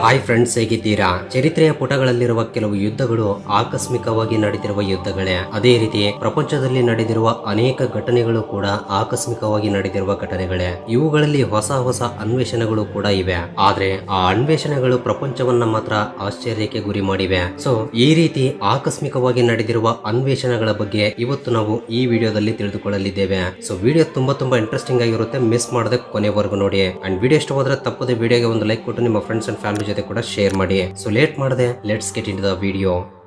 Hi friends, ಹೇಗಿದ್ದೀರಾ? ಚರಿತ್ರೆಯ ಪುಟಗಳಲ್ಲಿರುವ ಕೆಲವು ಯುದ್ಧಗಳು ಆಕಸ್ಮಿಕವಾಗಿ ನಡೆದಿರುವ ಯುದ್ಧಗಳೇ. ಅದೇ ರೀತಿ, ಪ್ರಪಂಚದಲ್ಲಿ ನಡೆದಿರುವ ಅನೇಕ ಘಟನೆಗಳು ಕೂಡ ಆಕಸ್ಮಿಕವಾಗಿ ನಡೆದಿರುವ ಘಟನೆಗಳೇ. ಇವುಗಳಲ್ಲಿ ಹೊಸ ಹೊಸ ಅನ್ವೇಷಣೆಗಳು ಕೂಡ ಇವೆ. ಆದ್ರೆ, ಆ ಅನ್ವೇಷಣೆಗಳು ಪ್ರಪಂಚವನ್ನ ಮಾತ್ರ ಆಶ್ಚರ್ಯಕ್ಕೆ ಗುರಿ ಮಾಡಿವೆ. ಸೊ ಈ ರೀತಿ ಆಕಸ್ಮಿಕವಾಗಿ ನಡೆದಿರುವ ಅನ್ವೇಷಣೆಗಳ ಬಗ್ಗೆ ಇವತ್ತು ನಾವು ಈ ವಿಡಿಯೋದಲ್ಲಿ ತಿಳಿದುಕೊಳ್ಳಲಿದ್ದೇವೆ. ಸೊ ವಿಡಿಯೋ ತುಂಬಾ ತುಂಬಾ ಇಂಟ್ರೆಸ್ಟಿಂಗ್ ಆಗಿರುತ್ತೆ. ಮಿಸ್ ಮಾಡದೆ ಕೊನೆವರೆಗೂ ನೋಡಿ. ಅಂಡ್ ವಿಡಿಯೋ ಇಷ್ಟವಾದ್ರೆ ತಪ್ಪದೆ ವಿಡಿಯೋಗೆ ಒಂದು ಲೈಕ್ ಕೊಟ್ಟು ನಿಮ್ಮ ಫ್ರೆಂಡ್ಸ್ ಅಂಡ್ ಫ್ಯಾಮಿಲಿ ಜೊತೆ ಕೂಡ ಶೇರ್ ಮಾಡಿ. ಸೊ ಲೇಟ್ ಮಾಡದೆ. Let's get in the video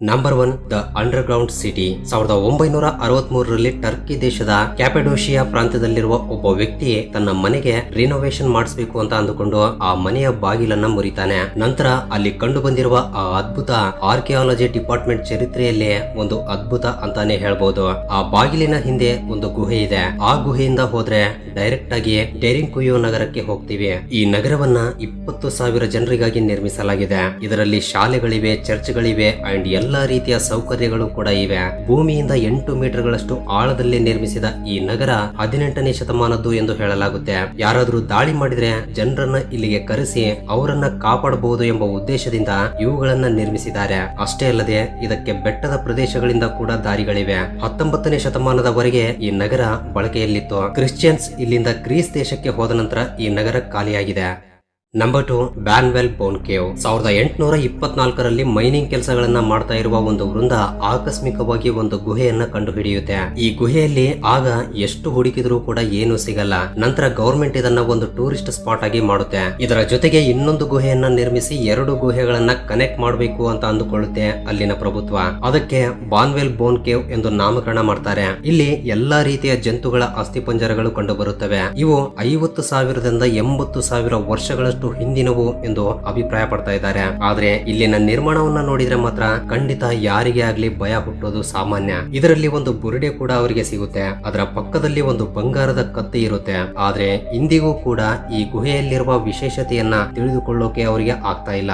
number one the underground city ಸಾವಿರದ ಒಂಬೈನೂರ ಅರವತ್ ಮೂರರಲ್ಲಿ ಟರ್ಕಿ ದೇಶದ ಕ್ಯಾಪೆಡೋಷಿಯಾ ಪ್ರಾಂತ್ಯದಲ್ಲಿರುವ ಒಬ್ಬ ವ್ಯಕ್ತಿ ತನ್ನ ಮನೆಗೆ ರಿನೋವೇಷನ್ ಮಾಡಿಸಬೇಕು ಅಂತ ಅಂದುಕೊಂಡು ಆ ಮನೆಯ ಬಾಗಿಲನ್ನ ಮುರಿತಾನೆ. ನಂತರ ಅಲ್ಲಿ ಕಂಡು ಬಂದಿರುವ ಆ ಅದ್ಭುತ ಆರ್ಕಿಯಾಲಜಿ ಡಿಪಾರ್ಟ್ಮೆಂಟ್ ಚರಿತ್ರೆಯಲ್ಲಿ ಒಂದು ಅದ್ಭುತ ಅಂತಾನೆ ಹೇಳ್ಬೋದು. ಆ ಬಾಗಿಲಿನ ಹಿಂದೆ ಒಂದು ಗುಹೆ ಇದೆ. ಆ ಗುಹೆಯಿಂದ ಹೋದ್ರೆ ಡೈರೆಕ್ಟ್ ಆಗಿ ಡೈರಿಂಗ್ ಕುಯ್ಯೋ ನಗರಕ್ಕೆ ಹೋಗ್ತೀವಿ. ಈ ನಗರವನ್ನ ಇಪ್ಪತ್ತು ಸಾವಿರ ಜನರಿಗಾಗಿ ನಿರ್ಮಿಸಲಾಗಿದೆ. ಇದರಲ್ಲಿ ಶಾಲೆಗಳಿವೆ, ಚರ್ಚ್ಗಳಿವೆ ಅಂಡ್ ಎಲ್ಲಾ ರೀತಿಯ ಸೌಕರ್ಯಗಳು ಕೂಡ ಇವೆ. ಭೂಮಿಯಿಂದ ಎಂಟು ಮೀಟರ್ಗಳಷ್ಟು ಆಳದಲ್ಲಿ ನಿರ್ಮಿಸಿದ ಈ ನಗರ ಹದಿನೆಂಟನೇ ಶತಮಾನದ್ದು ಎಂದು ಹೇಳಲಾಗುತ್ತೆ. ಯಾರಾದರೂ ದಾಳಿ ಮಾಡಿದ್ರೆ ಜನರನ್ನ ಇಲ್ಲಿಗೆ ಕರೆಸಿ ಅವರನ್ನ ಕಾಪಾಡಬಹುದು ಎಂಬ ಉದ್ದೇಶದಿಂದ ಇವುಗಳನ್ನ ನಿರ್ಮಿಸಿದ್ದಾರೆ. ಅಷ್ಟೇ ಅಲ್ಲದೆ ಇದಕ್ಕೆ ಬೆಟ್ಟದ ಪ್ರದೇಶಗಳಿಂದ ಕೂಡ ದಾರಿಗಳಿವೆ. ಹತ್ತೊಂಬತ್ತನೇ ಶತಮಾನದವರೆಗೆ ಈ ನಗರ ಬಳಕೆಯಲ್ಲಿತ್ತು. ಕ್ರಿಶ್ಚಿಯನ್ಸ್ ಇಲ್ಲಿಂದ ಗ್ರೀಸ್ ದೇಶಕ್ಕೆ ಹೋದ ನಂತರ ಈ ನಗರ ಖಾಲಿಯಾಗಿದೆ. Number two Banwell bone cave ಸಾವಿರದ ಎಂಟುನೂರ ಇಪ್ಪತ್ನಾಲ್ಕರಲ್ಲಿ ಮೈನಿಂಗ್ ಕೆಲಸಗಳನ್ನ ಮಾಡ್ತಾ ಇರುವ ಒಂದು ವೃಂದ ಆಕಸ್ಮಿಕವಾಗಿ ಒಂದು ಗುಹೆಯನ್ನ ಕಂಡುಹಿಡಿಯುತ್ತೆ. ಈ ಗುಹೆಯಲ್ಲಿ ಆಗ ಎಷ್ಟು ಹುಡುಕಿದ್ರೂ ಕೂಡ ಏನು ಸಿಗಲ್ಲ. ನಂತರ ಗವರ್ಮೆಂಟ್ ಇದನ್ನ ಒಂದು ಟೂರಿಸ್ಟ್ ಸ್ಪಾಟ್ ಆಗಿ ಮಾಡುತ್ತೆ. ಇದರ ಜೊತೆಗೆ ಇನ್ನೊಂದು ಗುಹೆಯನ್ನ ನಿರ್ಮಿಸಿ ಎರಡು ಗುಹೆಗಳನ್ನ ಕನೆಕ್ಟ್ ಮಾಡಬೇಕು ಅಂತ ಅಂದುಕೊಳ್ಳುತ್ತೆ ಅಲ್ಲಿನ ಪ್ರಭುತ್ವ. ಅದಕ್ಕೆ ಬಾನ್ವೆಲ್ ಬೋನ್ ಕೇವ್ ಎಂದು ನಾಮಕರಣ ಮಾಡ್ತಾರೆ. ಇಲ್ಲಿ ಎಲ್ಲಾ ರೀತಿಯ ಜಂತುಗಳ ಅಸ್ಥಿಪಂಜರಗಳು ಕಂಡುಬರುತ್ತವೆ. ಇವು ಐವತ್ತು ಸಾವಿರದಿಂದ ಎಂಬತ್ತು ಸಾವಿರ ವರ್ಷಗಳಷ್ಟು ಹಿಂದಿನವು ಎಂದು ಅಭಿಪ್ರಾಯ ಪಡ್ತಾ ಇದ್ದಾರೆ. ಆದ್ರೆ ಇಲ್ಲಿನ ನಿರ್ಮಾಣವನ್ನ ನೋಡಿದ್ರೆ ಮಾತ್ರ ಖಂಡಿತ ಯಾರಿಗೆ ಆಗ್ಲಿ ಭಯ ಹುಟ್ಟೋದು ಸಾಮಾನ್ಯ. ಇದರಲ್ಲಿ ಒಂದು ಬುರುಡೆ ಕೂಡ ಅವರಿಗೆ ಸಿಗುತ್ತೆ. ಅದರ ಪಕ್ಕದಲ್ಲಿ ಒಂದು ಬಂಗಾರದ ಕತ್ತಿ ಇರುತ್ತೆ. ಆದ್ರೆ ಇಂದಿಗೂ ಕೂಡ ಈ ಗುಹೆಯಲ್ಲಿರುವ ವಿಶೇಷತೆಯನ್ನ ತಿಳಿದುಕೊಳ್ಳೋಕೆ ಅವರಿಗೆ ಆಗ್ತಾ ಇಲ್ಲ.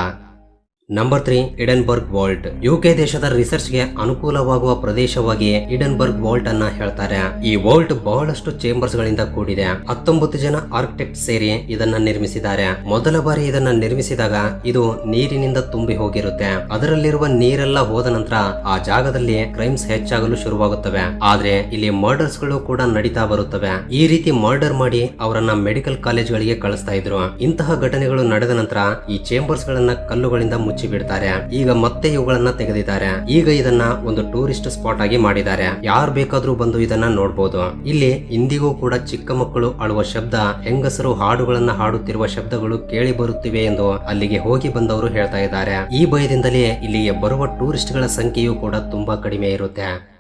Number three Edinburgh vault UK ದೇಶದ ರಿಸರ್ಚ್ಗೆ ಅನುಕೂಲವಾಗುವ ಪ್ರದೇಶವಾಗಿ ಇಡನ್ಬರ್ಗ್ ವಾಲ್ಟ್ ಅನ್ನ ಹೇಳ್ತಾರೆ. ಈ ವಾಲ್ಟ್ ಬಹಳಷ್ಟು ಚೇಂಬರ್ಸ್ ಗಳಿಂದ ಕೂಡಿದೆ. ಹತ್ತೊಂಬತ್ತು ಜನ ಆರ್ಕಿಟೆಕ್ಟ್ ಸೇರಿ ಇದನ್ನ ನಿರ್ಮಿಸಿದ್ದಾರೆ. ಮೊದಲ ಬಾರಿ ಇದನ್ನ ನಿರ್ಮಿಸಿದಾಗ ಇದು ನೀರಿನಿಂದ ತುಂಬಿ ಹೋಗಿರುತ್ತೆ. ಅದರಲ್ಲಿರುವ ನೀರೆಲ್ಲ ಹೋದ ನಂತರ ಆ ಜಾಗದಲ್ಲಿ ಕ್ರೈಮ್ಸ್ ಹೆಚ್ಚಾಗಲು ಶುರುವಾಗುತ್ತವೆ. ಆದ್ರೆ ಇಲ್ಲಿ ಮರ್ಡರ್ಸ್ಗಳು ಕೂಡ ನಡೀತಾ ಬರುತ್ತವೆ. ಈ ರೀತಿ ಮರ್ಡರ್ ಮಾಡಿ ಅವರನ್ನ ಮೆಡಿಕಲ್ ಕಾಲೇಜ್ ಗಳಿಗೆ ಕಳಿಸ್ತಾ ಇದ್ರು. ಇಂತಹ ಘಟನೆಗಳು ನಡೆದ ನಂತರ ಈ ಚೇಂಬರ್ಸ್ ಗಳನ್ನ ಕಲ್ಲುಗಳಿಂದ ಮುಚ್ಚಿ ಬಿಡ್ತಾರೆ ಈಗ ಮತ್ತೆ ಇವುಗಳನ್ನ ತೆಗೆದಿದ್ದಾರೆ. ಈಗ ಇದನ್ನ ಒಂದು ಟೂರಿಸ್ಟ್ ಸ್ಪಾಟ್ ಆಗಿ ಮಾಡಿದ್ದಾರೆ. ಯಾರು ಬೇಕಾದ್ರೂ ಬಂದು ಇದನ್ನ ನೋಡಬಹುದು ಇಲ್ಲಿ ಇಂದಿಗೂ ಕೂಡ ಚಿಕ್ಕ ಮಕ್ಕಳು ಆಳುವ ಶಬ್ದ, ಹೆಂಗಸರು ಹಾಡುಗಳನ್ನ ಹಾಡುತ್ತಿರುವ ಶಬ್ದಗಳು ಕೇಳಿ ಬರುತ್ತಿವೆ ಎಂದು ಅಲ್ಲಿಗೆ ಹೋಗಿ ಬಂದವರು ಹೇಳ್ತಾ ಇದ್ದಾರೆ. ಈ ಭಯದಿಂದಲೇ ಇಲ್ಲಿಗೆ ಬರುವ ಟೂರಿಸ್ಟ್ಗಳ ಸಂಖ್ಯೆಯು ಕೂಡ ತುಂಬಾ ಕಡಿಮೆ ಇರುತ್ತೆ.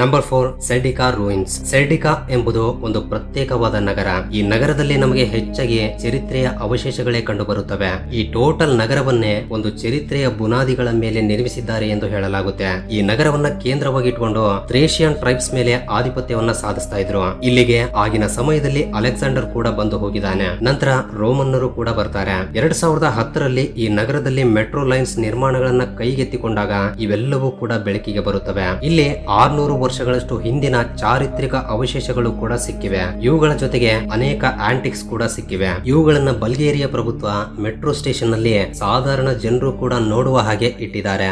ನಂಬರ್ ಫೋರ್ ಸೆಲ್ಡಿಕಾ ರೂಯಿನ್ಸ್ ಸೆಲ್ಡಿಕಾ ಎಂಬುದು ಒಂದು ಪ್ರತ್ಯೇಕವಾದ ನಗರ. ಈ ನಗರದಲ್ಲಿ ನಮಗೆ ಹೆಚ್ಚಾಗಿ ಚರಿತ್ರೆಯ ಅವಶೇಷಗಳೇ ಕಂಡುಬರುತ್ತವೆ. ಈ ಟೋಟಲ್ ನಗರವನ್ನೇ ಒಂದು ಚರಿತ್ರೆಯ ಬುನಾದಿಗಳ ಮೇಲೆ ನಿರ್ಮಿಸಿದ್ದಾರೆ ಎಂದು ಹೇಳಲಾಗುತ್ತೆ. ಈ ನಗರವನ್ನ ಕೇಂದ್ರವಾಗಿಟ್ಕೊಂಡು ಥ್ರೇಷಿಯನ್ ಟ್ರೈಬ್ಸ್ ಮೇಲೆ ಆಧಿಪತ್ಯವನ್ನ ಸಾಧಿಸ್ತಾ ಇದ್ರು. ಇಲ್ಲಿಗೆ ಆಗಿನ ಸಮಯದಲ್ಲಿ ಅಲೆಕ್ಸಾಂಡರ್ ಕೂಡ ಬಂದು ಹೋಗಿದ್ದಾನೆ. ನಂತರ ರೋಮನ್ನರು ಕೂಡ ಬರ್ತಾರೆ. ಎರಡ್ ಸಾವಿರದ ಹತ್ತರಲ್ಲಿ ಈ ನಗರದಲ್ಲಿ ಮೆಟ್ರೋ ಲೈನ್ಸ್ ನಿರ್ಮಾಣಗಳನ್ನ ಕೈಗೆತ್ತಿಕೊಂಡಾಗ ಇವೆಲ್ಲವೂ ಕೂಡ ಬೆಳಕಿಗೆ ಬರುತ್ತವೆ. ಇಲ್ಲಿ ಆರ್ನೂರು ವರ್ಷಗಳಷ್ಟು ಹಿಂದಿನ ಚಾರಿತ್ರಿಕ ಅವಶೇಷಗಳು ಕೂಡ ಸಿಕ್ಕಿವೆ. ಇವುಗಳ ಜೊತೆಗೆ ಅನೇಕ ಆಂಟಿಕ್ಸ್ ಕೂಡ ಸಿಕ್ಕಿವೆ. ಇವುಗಳನ್ನ ಬಲ್ಗೇರಿಯಾ ಪ್ರಭುತ್ವ ಮೆಟ್ರೋ ಸ್ಟೇಷನ್ನಲ್ಲಿ ಸಾಧಾರಣ ಜನರು ಕೂಡ ನೋಡುವ ಹಾಗೆ ಇಟ್ಟಿದ್ದಾರೆ.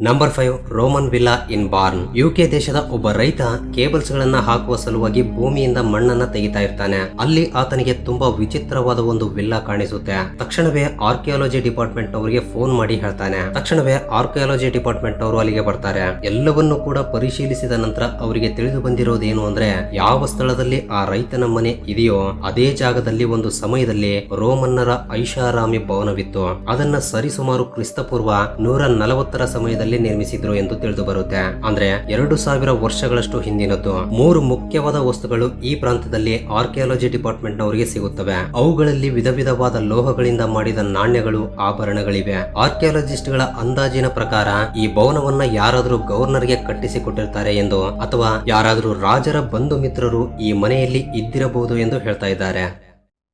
Number five Roman villa in barn UK ದೇಶದ ಒಬ್ಬ ರೈತ ಕೇಬಲ್ಸ್ ಗಳನ್ನ ಹಾಕುವ ಸಲುವಾಗಿ ಭೂಮಿಯಿಂದ ಮಣ್ಣನ್ನ ತೆಗಿತಾ ಇರ್ತಾನೆ. ಅಲ್ಲಿ ಆತನಿಗೆ ತುಂಬಾ ವಿಚಿತ್ರವಾದ ಒಂದು ವಿಲ್ಲಾ ಕಾಣಿಸುತ್ತೆ. ತಕ್ಷಣವೇ ಆರ್ಕಿಯಾಲಜಿ ಡಿಪಾರ್ಟ್ಮೆಂಟ್ ಅವರಿಗೆ ಫೋನ್ ಮಾಡಿ ಹೇಳ್ತಾನೆ. ತಕ್ಷಣವೇ ಆರ್ಕಿಯಾಲಜಿ ಡಿಪಾರ್ಟ್ಮೆಂಟ್ ಅವರು ಅಲ್ಲಿಗೆ ಬರ್ತಾರೆ. ಎಲ್ಲವನ್ನೂ ಕೂಡ ಪರಿಶೀಲಿಸಿದ ನಂತರ ಅವರಿಗೆ ತಿಳಿದು ಬಂದಿರೋದೇನು ಅಂದ್ರೆ, ಯಾವ ಸ್ಥಳದಲ್ಲಿ ಆ ರೈತನ ಮನೆ ಇದೆಯೋ ಅದೇ ಜಾಗದಲ್ಲಿ ಒಂದು ಸಮಯದಲ್ಲಿ ರೋಮನ್ನರ ಐಷಾರಾಮಿ ಭವನವಿತ್ತು. ಅದನ್ನ ಸರಿಸುಮಾರು ಕ್ರಿಸ್ತಪೂರ್ವ ನೂರ ನಲವತ್ತರ ಸಮಯದಲ್ಲಿ ನಿರ್ಮಿಸಿದ್ರು ಎಂದು ತಿಳಿದು ಬರುತ್ತೆ ಅಂದ್ರೆ ಎರಡು ಸಾವಿರ ವರ್ಷಗಳಷ್ಟು ಹಿಂದಿನದ್ದು. ಮೂರು ಮುಖ್ಯವಾದ ವಸ್ತುಗಳು ಈ ಪ್ರಾಂತದಲ್ಲಿ ಆರ್ಕಿಯಾಲಜಿ ಡಿಪಾರ್ಟ್ಮೆಂಟ್ ನವರಿಗೆ ಸಿಗುತ್ತವೆ. ಅವುಗಳಲ್ಲಿ ವಿಧ ವಿಧವಾದ ಲೋಹಗಳಿಂದ ಮಾಡಿದ ನಾಣ್ಯಗಳು, ಆಭರಣಗಳಿವೆ. ಆರ್ಕಿಯಾಲಜಿಸ್ಟ್ಗಳ ಅಂದಾಜಿನ ಪ್ರಕಾರ ಈ ಭವನವನ್ನ ಯಾರಾದರೂ ಗವರ್ನರ್ಗೆ ಕಟ್ಟಿಸಿಕೊಟ್ಟಿರ್ತಾರೆ ಎಂದು ಅಥವಾ ಯಾರಾದರೂ ರಾಜರ ಬಂಧು ಮಿತ್ರರು ಈ ಮನೆಯಲ್ಲಿ ಇದ್ದಿರಬಹುದು ಎಂದು ಹೇಳ್ತಾ ಇದ್ದಾರೆ.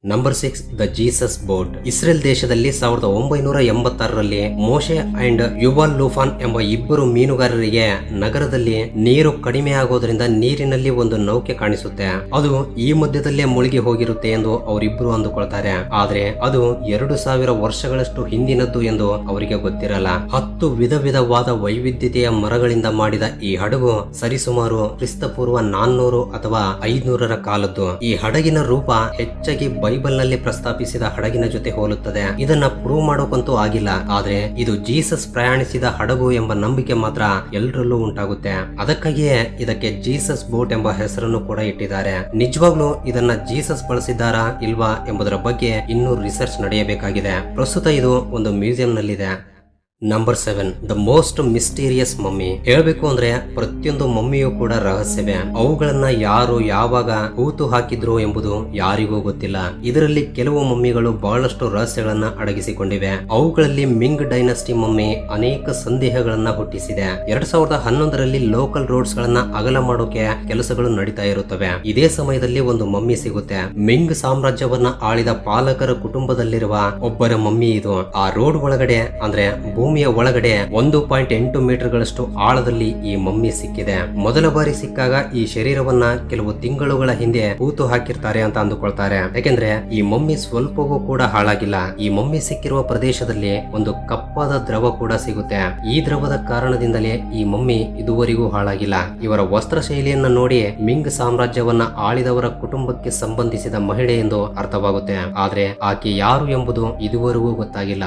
Number six the Jesus boat Israel ದೇಶದಲ್ಲಿ ಸಾವಿರದ ಒಂಬೈನೂರ ಎಂಬತ್ತಾರರಲ್ಲಿ ಮೋಶೆ ಅಂಡ್ ಯುವಾಲ್ ಲೂಫಾನ್ ಎಂಬ ಇಬ್ಬರು ಮೀನುಗಾರರಿಗೆ ನಗರದಲ್ಲಿ ನೀರು ಕಡಿಮೆ ಆಗೋದ್ರಿಂದ ನೀರಿನಲ್ಲಿ ಒಂದು ನೌಕೆ ಕಾಣಿಸುತ್ತೆ. ಅದು ಈ ಮಧ್ಯದಲ್ಲೇ ಮುಳುಗಿ ಹೋಗಿರುತ್ತೆ ಎಂದು ಅವರಿಬ್ಬರು ಅಂದುಕೊಳ್ತಾರೆ. ಆದ್ರೆ ಅದು ಎರಡು ಸಾವಿರ ವರ್ಷಗಳಷ್ಟು ಹಿಂದಿನದ್ದು ಎಂದು ಅವರಿಗೆ ಗೊತ್ತಿರಲ್ಲ. ಹತ್ತು ವಿಧ ವಿಧವಾದ ವೈವಿಧ್ಯತೆಯ ಮರಗಳಿಂದ ಮಾಡಿದ ಈ ಹಡಗು ಸರಿಸುಮಾರು ಕ್ರಿಸ್ತಪೂರ್ವ ನಾನ್ನೂರು ಅಥವಾ ಐದ್ನೂರರ ಕಾಲದ್ದು. ಈ ಹಡಗಿನ ರೂಪ ಹೆಚ್ಚಾಗಿ ಬೈಬಲ್ನಲ್ಲಿ ಪ್ರಸ್ತಾಪಿಸಿದ ಹಡಗಿನ ಜೊತೆ ಹೋಲುತ್ತದೆ. ಇದನ್ನ ಪ್ರೂವ್ ಮಾಡೋಕಂತೂ ಆಗಿಲ್ಲ. ಆದ್ರೆ ಇದು ಜೀಸಸ್ ಪ್ರಯಾಣಿಸಿದ ಹಡಗು ಎಂಬ ನಂಬಿಕೆ ಮಾತ್ರ ಎಲ್ಲರಲ್ಲೂ ಉಂಟಾಗುತ್ತೆ. ಅದಕ್ಕಾಗಿಯೇ ಇದಕ್ಕೆ ಜೀಸಸ್ ಬೋಟ್ ಎಂಬ ಹೆಸರನ್ನು ಕೂಡ ಇಟ್ಟಿದ್ದಾರೆ. ನಿಜವಾಗ್ಲೂ ಇದನ್ನ ಜೀಸಸ್ ಬಳಸಿದ್ದಾರಾ ಇಲ್ವಾ ಎಂಬುದರ ಬಗ್ಗೆ ಇನ್ನೂ ರಿಸರ್ಚ್ ನಡೆಯಬೇಕಾಗಿದೆ. ಪ್ರಸ್ತುತ ಇದು ಒಂದು ಮ್ಯೂಸಿಯಂ ನಲ್ಲಿದೆ number seven the most mysterious mummy ಹೇಳ್ಬೇಕು ಅಂದ್ರೆ ಪ್ರತಿಯೊಂದು ಮಮ್ಮಿಯೂ ಕೂಡ ರಹಸ್ಯವೇ. ಅವುಗಳನ್ನ ಯಾರು ಯಾವಾಗ ಹೂತು ಹಾಕಿದ್ರು ಎಂಬುದು ಯಾರಿಗೂ ಗೊತ್ತಿಲ್ಲ. ಇದರಲ್ಲಿ ಕೆಲವು ಮಮ್ಮಿಗಳು ಬಹಳಷ್ಟು ರಹಸ್ಯಗಳನ್ನ ಅಡಗಿಸಿಕೊಂಡಿವೆ. ಅವುಗಳಲ್ಲಿ ಮಿಂಗ್ ಡೈನಸ್ಟಿ ಮಮ್ಮಿ ಅನೇಕ ಸಂದೇಹಗಳನ್ನ ಹುಟ್ಟಿಸಿದೆ. ಎರಡ್ ಸಾವಿರದ ಹನ್ನೊಂದರಲ್ಲಿ ಲೋಕಲ್ ರೋಡ್ಸ್ ಗಳನ್ನ ಅಗಲ ಮಾಡೋಕೆ ಕೆಲಸಗಳು ನಡೀತಾ ಇರುತ್ತವೆ. ಇದೇ ಸಮಯದಲ್ಲಿ ಒಂದು ಮಮ್ಮಿ ಸಿಗುತ್ತೆ. ಮಿಂಗ್ ಸಾಮ್ರಾಜ್ಯವನ್ನ ಆಳಿದ ಪಾಲಕರ ಕುಟುಂಬದಲ್ಲಿರುವ ಒಬ್ಬರ ಮಮ್ಮಿ ಇದು. ಆ ರೋಡ್ ಒಳಗಡೆ ಅಂದ್ರೆ ಭೂಮಿಯ ಒಳಗಡೆ ಒಂದು ಪಾಯಿಂಟ್ ಎಂಟು ಮೀಟರ್ ಗಳಷ್ಟು ಆಳದಲ್ಲಿ ಈ ಮಮ್ಮಿ ಸಿಕ್ಕಿದೆ. ಮೊದಲ ಬಾರಿ ಸಿಕ್ಕಾಗ ಈ ಶರೀರವನ್ನ ಕೆಲವು ತಿಂಗಳುಗಳ ಹಿಂದೆ ಹೂತು ಹಾಕಿರ್ತಾರೆ ಅಂತ ಅಂದುಕೊಳ್ತಾರೆ. ಯಾಕೆಂದ್ರೆ ಈ ಮಮ್ಮಿ ಸ್ವಲ್ಪವೂ ಕೂಡ ಹಾಳಾಗಿಲ್ಲ. ಈ ಮಮ್ಮಿ ಸಿಕ್ಕಿರುವ ಪ್ರದೇಶದಲ್ಲಿ ಒಂದು ಕಪ್ಪಾದ ದ್ರವ ಕೂಡ ಸಿಗುತ್ತೆ. ಈ ದ್ರವದ ಕಾರಣದಿಂದಲೇ ಈ ಮಮ್ಮಿ ಇದುವರೆಗೂ ಹಾಳಾಗಿಲ್ಲ. ಇವರ ವಸ್ತ್ರ ಶೈಲಿಯನ್ನ ನೋಡಿ ಮಿಂಗ್ ಸಾಮ್ರಾಜ್ಯವನ್ನ ಆಳಿದವರ ಕುಟುಂಬಕ್ಕೆ ಸಂಬಂಧಿಸಿದ ಮಹಿಳೆ ಎಂದು ಅರ್ಥವಾಗುತ್ತೆ. ಆದ್ರೆ ಆಕೆ ಯಾರು ಎಂಬುದು ಇದುವರೆಗೂ ಗೊತ್ತಾಗಿಲ್ಲ.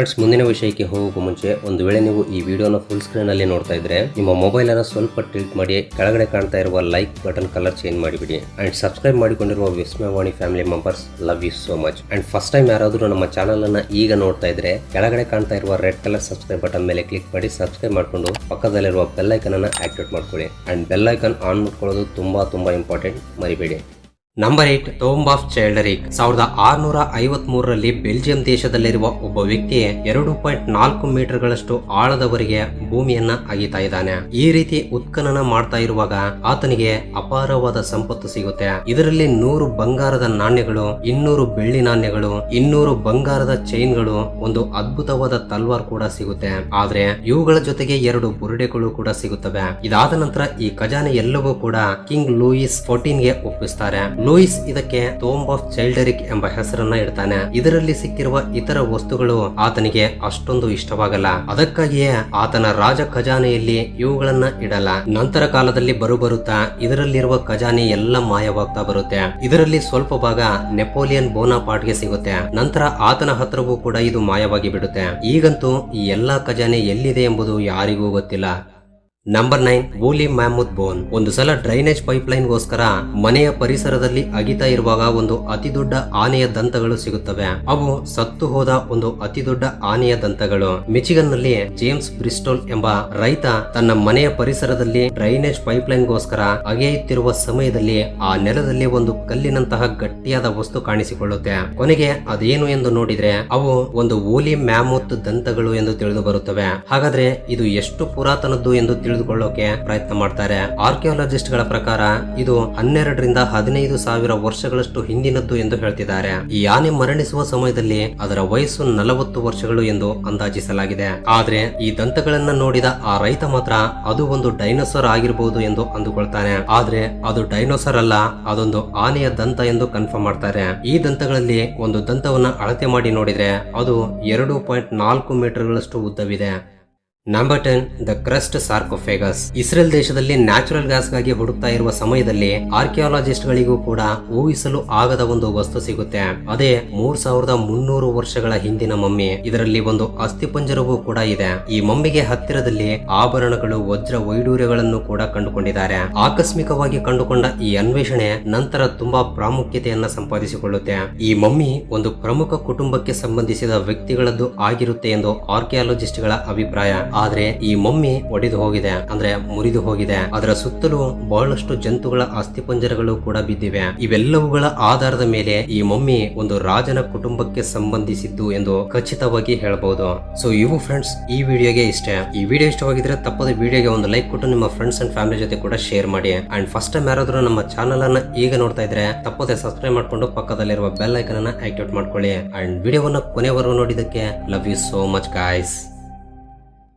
ಫ್ರೆಂಡ್ಸ್ ಮುಂದಿನ ವಿಷಯಕ್ಕೆ ಹೋಗೋಕ್ಕೂ ಮುಂಚೆ ಒಂದು ವೇಳೆ ನೀವು ಈ ವಿಡಿಯೋನ ಫುಲ್ ಸ್ಕ್ರೀನ್ ಅಲ್ಲಿ ನೋಡ್ತಾ ಇದ್ರೆ ನಿಮ್ಮ ಮೊಬೈಲ್ ಅನ್ನ ಸ್ವಲ್ಪ ಟಿಲ್ಟ್ ಮಾಡಿ ಕೆಳಗಡೆ ಕಾಣ್ತಾ ಇರುವ ಲೈಕ್ ಬಟನ್ ಕಲರ್ ಚೇಂಜ್ ಮಾಡಿಬಿಡಿ. ಅಂಡ್ ಸಬ್ಸ್ಕ್ರೈಬ್ ಮಾಡಿಕೊಂಡಿರುವ Vismayavani family members love you so much and first time ಯಾರಾದರೂ ನಮ್ಮ ಚಾನಲ್ ಅನ್ನ ಈಗ ನೋಡ್ತಾ ಇದ್ರೆ ಕೆಳಗಡೆ ಕಾಣ್ತಾ ಇರುವ ರೆಡ್ ಕಲರ್ ಸಬ್ಸ್ಕ್ರೈಬ್ ಬಟನ್ ಮೇಲೆ ಕ್ಲಿಕ್ ಮಾಡಿ ಸಬ್ಸ್ಕ್ರೈಬ್ ಮಾಡಿಕೊಂಡು ಪಕ್ಕದಲ್ಲಿರುವ ಬೆಲ್ ಐಕನ್ ಅನ್ನ ಆಕ್ಟಿವೇಟ್ ಮಾಡ್ಕೊಳ್ಳಿ. ಅಂಡ್ ಬೆಲ್ ಐಕನ್ ಆನ್ ಮಾಡ್ಕೊಳ್ಳೋದು ತುಂಬಾ ತುಂಬಾ ಇಂಪಾರ್ಟೆಂಟ್ ಮರಿಬೇಡಿ. Number eight tomb of Childeric ಸಾವಿರದ ಆರುನೂರ ಐವತ್ ಮೂರರಲ್ಲಿ ಬೆಲ್ಜಿಯಂ ದೇಶದಲ್ಲಿರುವ ಒಬ್ಬ ವ್ಯಕ್ತಿ ಎರಡು ಪಾಯಿಂಟ್ ನಾಲ್ಕು ಮೀಟರ್ ಗಳಷ್ಟು ಆಳದವರೆಗೆ ಭೂಮಿಯನ್ನ ಅಗಿತಾ ಇದ್ದಾನೆ. ಈ ರೀತಿ ಉತ್ಖನನ ಮಾಡ್ತಾ ಇರುವಾಗ ಆತನಿಗೆ ಅಪಾರವಾದ ಸಂಪತ್ತು ಸಿಗುತ್ತೆ. ಇದರಲ್ಲಿ ನೂರು ಬಂಗಾರದ ನಾಣ್ಯಗಳು, ಇನ್ನೂರು ಬೆಳ್ಳಿ ನಾಣ್ಯಗಳು, ಇನ್ನೂರು ಬಂಗಾರದ ಚೈನ್ಗಳು, ಒಂದು ಅದ್ಭುತವಾದ ತಲ್ವಾರ್ ಕೂಡ ಸಿಗುತ್ತೆ. ಆದ್ರೆ ಇವುಗಳ ಜೊತೆಗೆ ಎರಡು ಬುರುಡೆಗಳು ಕೂಡ ಸಿಗುತ್ತವೆ. ಇದಾದ ನಂತರ ಈ ಖಜಾನೆ ಎಲ್ಲವೂ ಕೂಡ ಕಿಂಗ್ ಲೂಯಿಸ್ ಫೋರ್ಟೀನ್ಗೆ ಒಪ್ಪಿಸ್ತಾರೆ. ಲೂಯಿಸ್ ಇದಕ್ಕೆ ಟೋಂಬ್ ಆಫ್ ಚೈಲ್ಡರಿಕ್ ಎಂಬ ಹೆಸರನ್ನ ಇಡ್ತಾನೆ. ಇದರಲ್ಲಿ ಸಿಕ್ಕಿರುವ ಇತರ ವಸ್ತುಗಳು ಆತನಿಗೆ ಅಷ್ಟೊಂದು ಇಷ್ಟವಾಗಲ್ಲ. ಅದಕ್ಕಾಗಿಯೇ ಆತನ ರಾಜ ಖಜಾನೆಯಲ್ಲಿ ಇವುಗಳನ್ನ ಇಡಲ್ಲ. ನಂತರ ಕಾಲದಲ್ಲಿ ಬರುಬರುತ್ತಾ ಇದರಲ್ಲಿರುವ ಖಜಾನೆ ಎಲ್ಲ ಮಾಯವಾಗ್ತಾ ಬರುತ್ತೆ. ಇದರಲ್ಲಿ ಸ್ವಲ್ಪ ಭಾಗ ನೆಪೋಲಿಯನ್ ಬೋನಾಪಾಟ್ಗೆ ಸಿಗುತ್ತೆ. ನಂತರ ಆತನ ಹತ್ರವೂ ಕೂಡ ಇದು ಮಾಯವಾಗಿ ಬಿಡುತ್ತೆ. ಈಗಂತೂ ಈ ಎಲ್ಲಾ ಖಜಾನೆ ಎಲ್ಲಿದೆ ಎಂಬುದು ಯಾರಿಗೂ ಗೊತ್ತಿಲ್ಲ. Number nine woolly mammoth bone ಒಂದು ಸಲ ಡ್ರೈನೇಜ್ ಪೈಪ್ ಗೋಸ್ಕರ ಮನೆಯ ಪರಿಸರದಲ್ಲಿ ಅಗಿತಾ ಇರುವಾಗ ಒಂದು ಅತಿ ದೊಡ್ಡ ಆನೆಯ ದಂತಗಳು ಸಿಗುತ್ತವೆ. ಅವು ಸತ್ತು ಹೋದ ಒಂದು ಅತಿ ದೊಡ್ಡ ಆನೆಯ ದಂತಗಳು. ಮಿಚಿಗನ್ನಲ್ಲಿ ಜೇಮ್ಸ್ ಬ್ರಿಸ್ಟೋಲ್ ಎಂಬ ರೈತ ತನ್ನ ಮನೆಯ ಪರಿಸರದಲ್ಲಿ ಡ್ರೈನೇಜ್ ಪೈಪ್ ಗೋಸ್ಕರ ಅಗೆಯುತ್ತಿರುವ ಸಮಯದಲ್ಲಿ ಆ ನೆಲದಲ್ಲಿ ಒಂದು ಕಲ್ಲಿನಂತಹ ಗಟ್ಟಿಯಾದ ವಸ್ತು ಕಾಣಿಸಿಕೊಳ್ಳುತ್ತೆ. ಕೊನೆಗೆ ಅದೇನು ಎಂದು ನೋಡಿದ್ರೆ ಅವು ಒಂದು ಓಲಿ ಮ್ಯಾಮೂತ್ ದಂತಗಳು ಎಂದು ತಿಳಿದು ಬರುತ್ತವೆ. ಹಾಗಾದ್ರೆ ಇದು ಎಷ್ಟು ಪುರಾತನದ್ದು ಎಂದು ತಿಳಿದುಕೊಳ್ಳೋಕೆ ಪ್ರಯತ್ನ ಮಾಡ್ತಾರೆ. ಆರ್ಕಿಯಾಲಜಿಸ್ಟ್ಗಳ ಪ್ರಕಾರ ಇದು ಹನ್ನೆರಡರಿಂದ ಹದಿನೈದು ಸಾವಿರ ವರ್ಷಗಳಷ್ಟು ಹಿಂದಿನದ್ದು ಎಂದು ಹೇಳ್ತಿದ್ದಾರೆ. ಈ ಆನೆ ಮರಣಿಸುವ ಸಮಯದಲ್ಲಿ ಅದರ ವಯಸ್ಸು ನಲವತ್ತು ವರ್ಷಗಳು ಎಂದು ಅಂದಾಜಿಸಲಾಗಿದೆ. ಆದ್ರೆ ಈ ದಂತಗಳನ್ನ ನೋಡಿದ ಆ ರೈತ ಮಾತ್ರ ಅದು ಒಂದು ಡೈನೋಸರ್ ಆಗಿರಬಹುದು ಎಂದು ಅಂದುಕೊಳ್ತಾನೆ. ಆದ್ರೆ ಅದು ಡೈನೋಸರ್ ಅಲ್ಲ, ಅದೊಂದು ಆನೆಯ ದಂತ ಎಂದು ಕನ್ಫರ್ಮ್ ಮಾಡ್ತಾರೆ. ಈ ದಂತಗಳಲ್ಲಿ ಒಂದು ದಂತವನ್ನ ಅಳತೆ ಮಾಡಿ ನೋಡಿದ್ರೆ ಅದು ಎರಡು ಪಾಯಿಂಟ್ ನಾಲ್ಕು ಮೀಟರ್ಗಳಷ್ಟು ಉದ್ದವಿದೆ. Number ten the crust sarcophagus Israel ದೇಶದಲ್ಲಿ ನ್ಯಾಚುರಲ್ ಗ್ಯಾಸ್ಗಾಗಿ ಹುಡುಕ್ತಾ ಇರುವ ಸಮಯದಲ್ಲಿ ಆರ್ಕಿಯಾಲಜಿಸ್ಟ್ ಗಳಿಗೂ ಕೂಡ ಊಹಿಸಲು ಆಗದ ಒಂದು ವಸ್ತು ಸಿಗುತ್ತೆ. ಅದೇ ಮೂರ್ ಸಾವಿರದ ಮುನ್ನೂರು ವರ್ಷಗಳ ಹಿಂದಿನ ಮಮ್ಮಿ. ಇದರಲ್ಲಿ ಒಂದು ಅಸ್ಥಿಪಂಜರವೂ ಕೂಡ ಇದೆ. ಈ ಮಮ್ಮಿಗೆ ಹತ್ತಿರದಲ್ಲಿ ಆಭರಣಗಳು, ವಜ್ರ ವೈಡೂರ್ಯಗಳನ್ನು ಕೂಡ ಕಂಡುಕೊಂಡಿದ್ದಾರೆ. ಆಕಸ್ಮಿಕವಾಗಿ ಕಂಡುಕೊಂಡ ಈ ಅನ್ವೇಷಣೆ ನಂತರ ತುಂಬಾ ಪ್ರಾಮುಖ್ಯತೆಯನ್ನ ಸಂಪಾದಿಸಿಕೊಳ್ಳುತ್ತೆ. ಈ ಮಮ್ಮಿ ಒಂದು ಪ್ರಮುಖ ಕುಟುಂಬಕ್ಕೆ ಸಂಬಂಧಿಸಿದ ವ್ಯಕ್ತಿಗಳದ್ದು ಆಗಿರುತ್ತೆ ಎಂದು ಆರ್ಕಿಯಾಲಜಿಸ್ಟ್ಗಳ ಅಭಿಪ್ರಾಯ. ಆದ್ರೆ ಈ ಮಮ್ಮಿ ಒಡೆದು ಹೋಗಿದೆ, ಅಂದ್ರೆ ಮುರಿದು ಹೋಗಿದೆ. ಅದರ ಸುತ್ತಲೂ ಬಹಳಷ್ಟು ಜಂತುಗಳ ಅಸ್ಥಿಪಂಜರಗಳು ಕೂಡ ಬಿದ್ದಿವೆ. ಇವೆಲ್ಲವುಗಳ ಆಧಾರದ ಮೇಲೆ ಈ ಮಮ್ಮಿ ಒಂದು ರಾಜನ ಕುಟುಂಬಕ್ಕೆ ಸಂಬಂಧಿಸಿದ್ದು ಎಂದು ಖಚಿತವಾಗಿ ಹೇಳಬಹುದು ಸೊ ಇವು ಫ್ರೆಂಡ್ಸ್ ಈ ವಿಡಿಯೋಗೆ ಇಷ್ಟೇ. ಈ ವಿಡಿಯೋ ಇಷ್ಟವಾಗಿದ್ರೆ ತಪ್ಪದೆ ವಿಡಿಯೋಗೆ ಒಂದು ಲೈಕ್ ಕೊಟ್ಟು ನಿಮ್ಮ ಫ್ರೆಂಡ್ಸ್ ಅಂಡ್ ಫ್ಯಾಮಿಲಿ ಜೊತೆ ಕೂಡ ಶೇರ್ ಮಾಡಿ. ಅಂಡ್ ಫಸ್ಟ್ ಟೈಮ್ ಯಾರಾದ್ರೂ ನಮ್ಮ ಚಾನಲ್ ಅನ್ನ ಈಗ ನೋಡ್ತಾ ಇದ್ರೆ ತಪ್ಪದೆ ಸಬ್ಸ್ಕ್ರೈಬ್ ಮಾಡ್ಕೊಂಡು ಪಕ್ಕದಲ್ಲಿರುವ ಬೆಲ್ ಐಕನ್ ಅನ್ನ ಆಕ್ಟಿವೇಟ್ ಮಾಡ್ಕೊಳ್ಳಿ. ಅಂಡ್ ವಿಡಿಯೋವನ್ನ ಕೊನೆವರೆಗೂ ನೋಡಿದಕ್ಕೆ love you so much guys